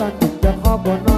ตันจะขอบน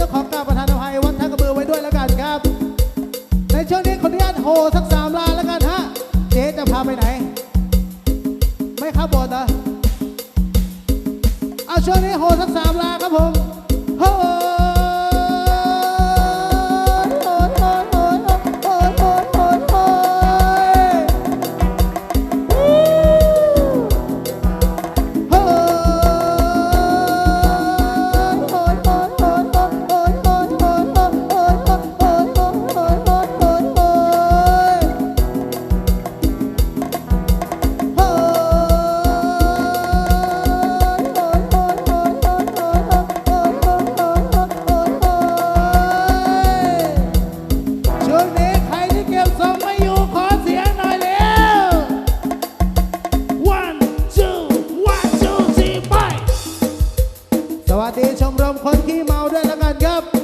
ต้องขอกราบประธานอภัยวัดท่ากระเบือไว้ด้วยแล้วกันครับ ในช่วงนี้คออนุญาตโฮทักษ คนที่เมาด้วยแล้วกันครับ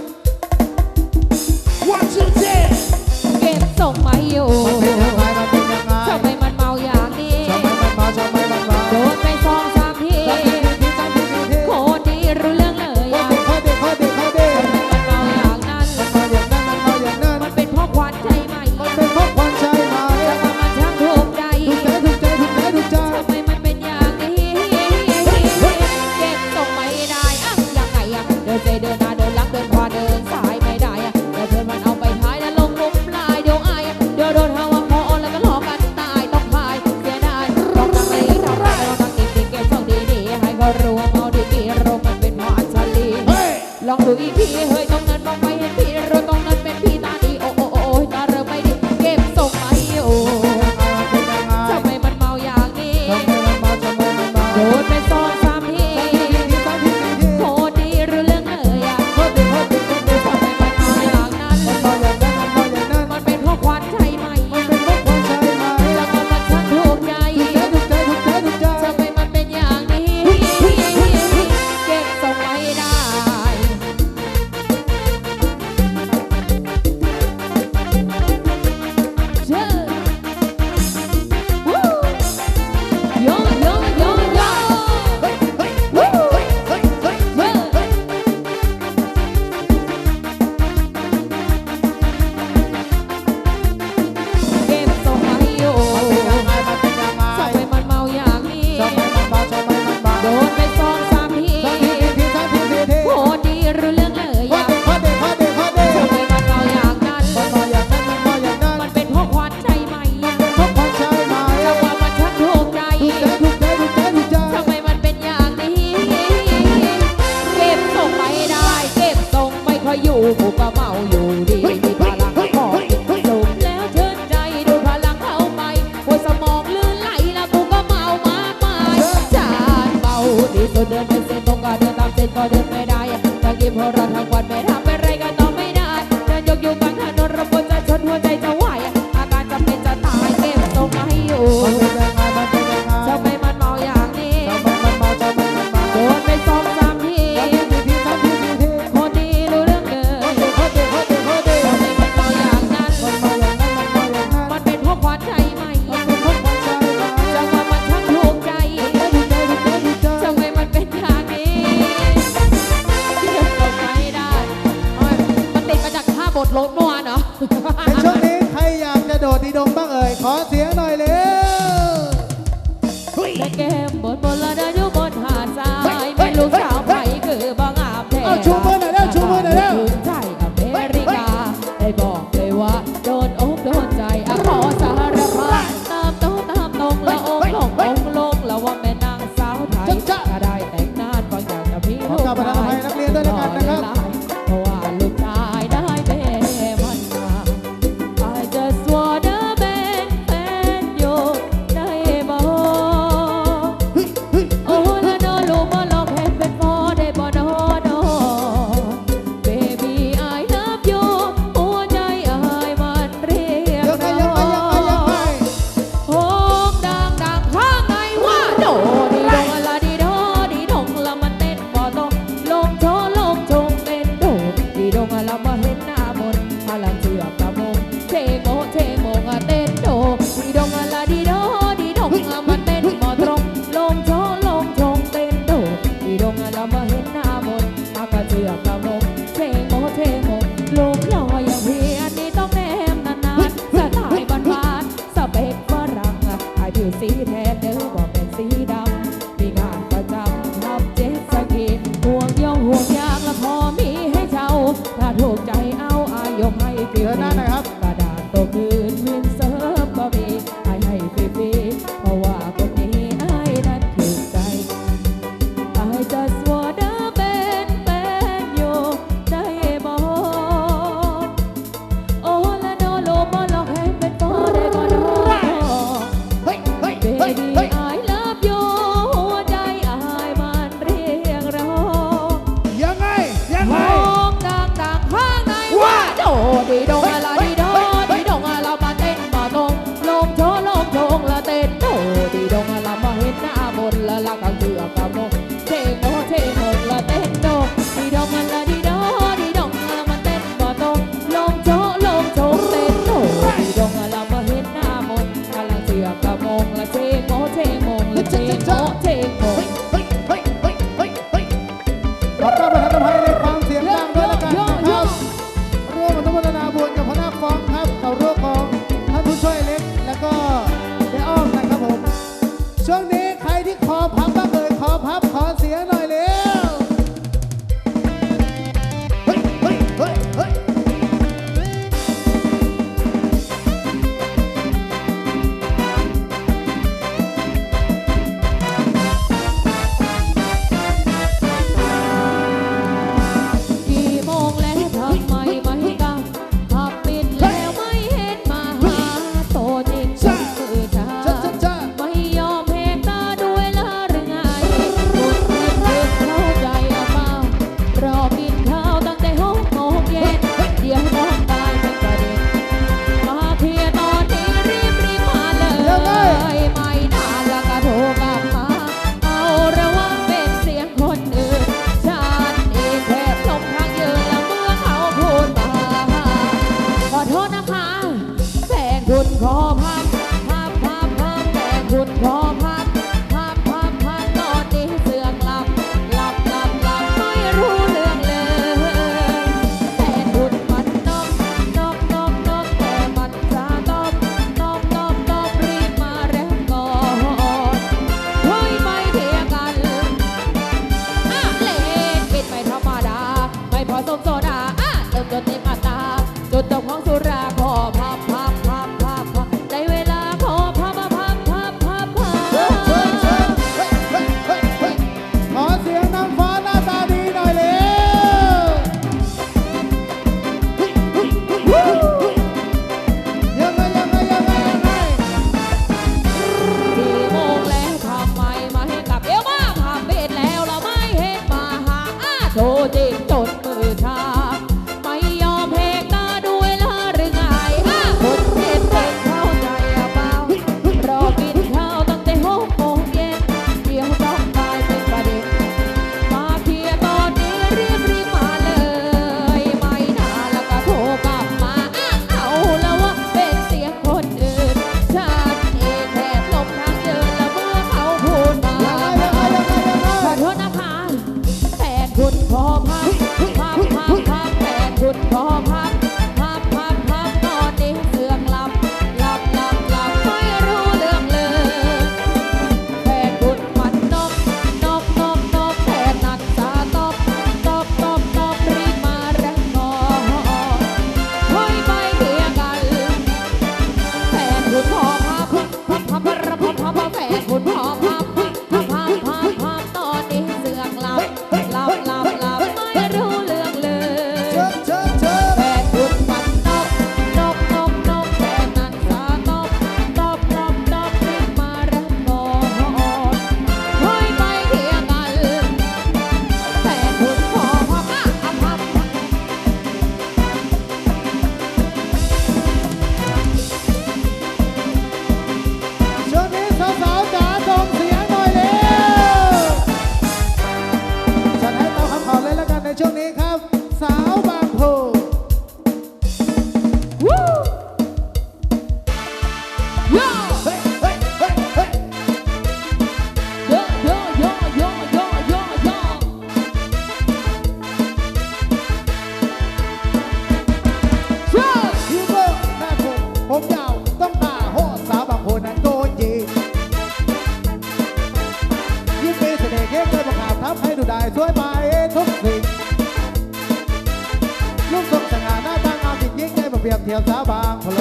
teu tabaco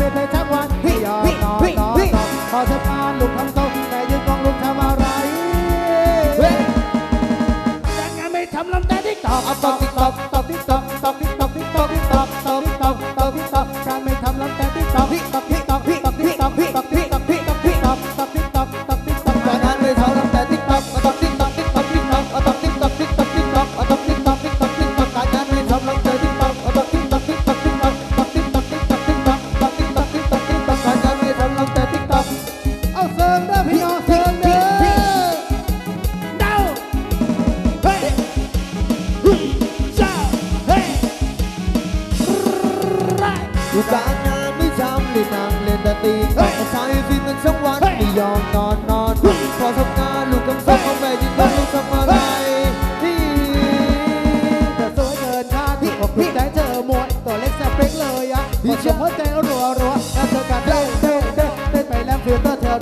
เปไปทั้งวันพี่ยอมนอนต่อต่อขอเธอมาลุกทำตรงแต่ยืนกองลุกทำอะไรแต่งานไม่ทำลำแต่ที่ตอกเอาตอกติ๊ตอก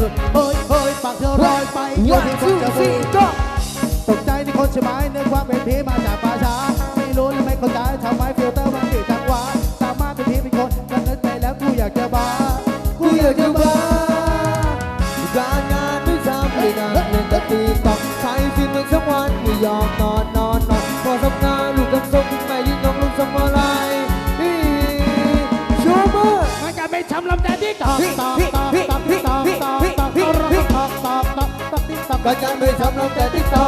ดูเฮ้ยเฮ้ยปากเธอลอยไปเดี๋ยวที่คจะดูตกใจในคนใช่ไหมนึกว่าเป็นพีมาจากป่าช้าไม่รู้และไม่เข้าใจทำไมฟิลเตอร์มันติดทางวาสามารถเป็นผีเป็นคนกันนึกไปแล้วกูอยากจะบ้ากูอยากจะบ้าการงานด้วยซ้ำไม่นานเล่นแต่ตีต้องใช้สิ้นเมื่อสักวันไม่ยอมนอน ประจานไปชมลงแต่ติ๊กต็อก